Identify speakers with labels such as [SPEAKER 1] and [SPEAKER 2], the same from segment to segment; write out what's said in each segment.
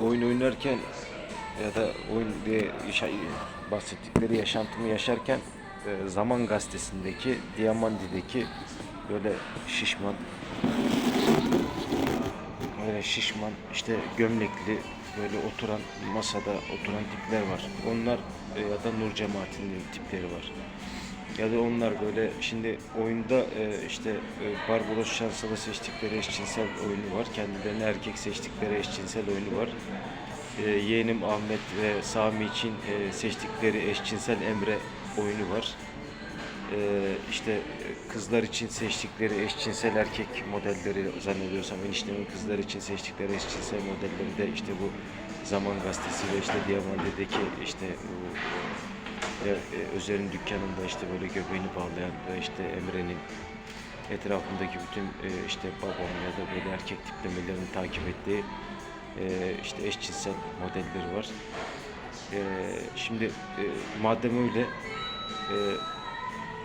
[SPEAKER 1] oyun oynarken ya da oyun diye bahsettikleri yaşantımı yaşarken e, Zaman Gazetesi'ndeki Diamandi'deki böyle şişman böyle şişman işte gömlekli böyle oturan masada oturan tipler var. Onlar e, ya da Nur Cemaati'nin tipleri var. Ya da onlar böyle şimdi oyunda e, işte e, Barbaros Şanslı'da seçtikleri eşcinsel oyunu var. Kendilerine erkek seçtikleri eşcinsel oyunu var. E, yeğenim Ahmet ve Sami için e, seçtikleri eşcinsel Emre oyunu var. E, işte kızlar için seçtikleri eşcinsel erkek modelleri zannediyorsam eniştemin kızlar için seçtikleri eşcinsel modelleri de işte bu Zaman Gazetesi ve işte Diamandi'deki işte bu ve e, Özer'in dükkanında işte böyle göbeğini bağlayan ve işte Emre'nin etrafındaki bütün e, işte babam ya da böyle erkek tiplemelerini takip ettiği e, işte eşcinsel modelleri var. E, şimdi e, madem öyle e,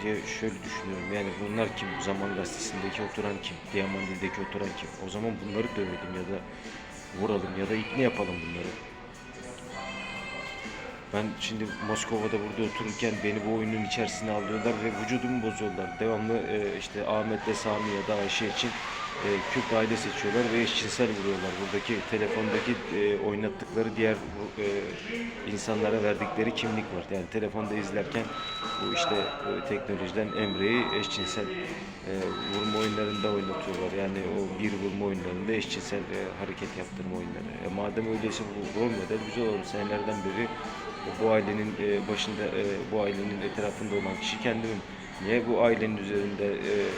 [SPEAKER 1] diye şöyle düşünüyorum yani bunlar kim? Zaman Gazetesi'ndeki oturan kim? Diamandil'deki oturan kim? O zaman bunları dövelim ya da vuralım ya da ikna yapalım bunları. Ben şimdi Moskova'da burada otururken beni bu oyunun içerisine alıyorlar ve vücudumu bozuyorlar. Devamlı e, işte Ahmet'le Sami ya da Ayşe için e, Kürt aile seçiyorlar ve eşcinsel vuruyorlar. Buradaki telefondaki e, oynattıkları diğer e, insanlara verdikleri kimlik var. Yani telefonda izlerken bu işte e, teknolojiden Emre'yi eşcinsel e, vurma oyunlarında oynatıyorlar. Yani o bir vurma oyunlarında eşcinsel e, hareket yaptırma oyunları. E, madem öyleyse bu rol model güzel olur. Senelerden beri bu ailenin e, başında, e, bu ailenin etrafında olan kişi kendimim. Niye bu ailenin üzerinde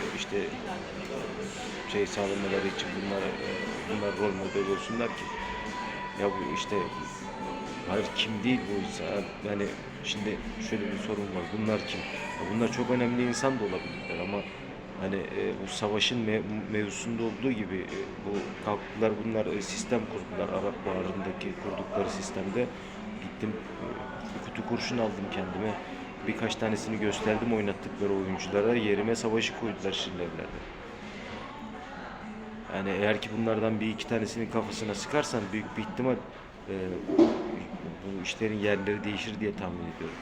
[SPEAKER 1] e, işte şey sağlamaları için bunlar e, bunlar rol model olsunlar ki? Ya bu işte hayır kim değil bu? Yani şimdi şöyle bir sorun var. Bunlar kim? Ya bunlar çok önemli insan da olabilirler ama hani e, bu savaşın me- mevzusunda olduğu gibi e, bu kalktılar bunlar e, sistem kurdular Arap Baharı'ndaki kurdukları sistemde gittim e, kutu kurşun aldım kendime birkaç tanesini gösterdim oynattıkları oyunculara yerime savaşı koydular şirlevlerde. Yani eğer ki bunlardan bir iki tanesinin kafasına sıkarsan büyük bir ihtimal e, bu işlerin yerleri değişir diye tahmin ediyorum.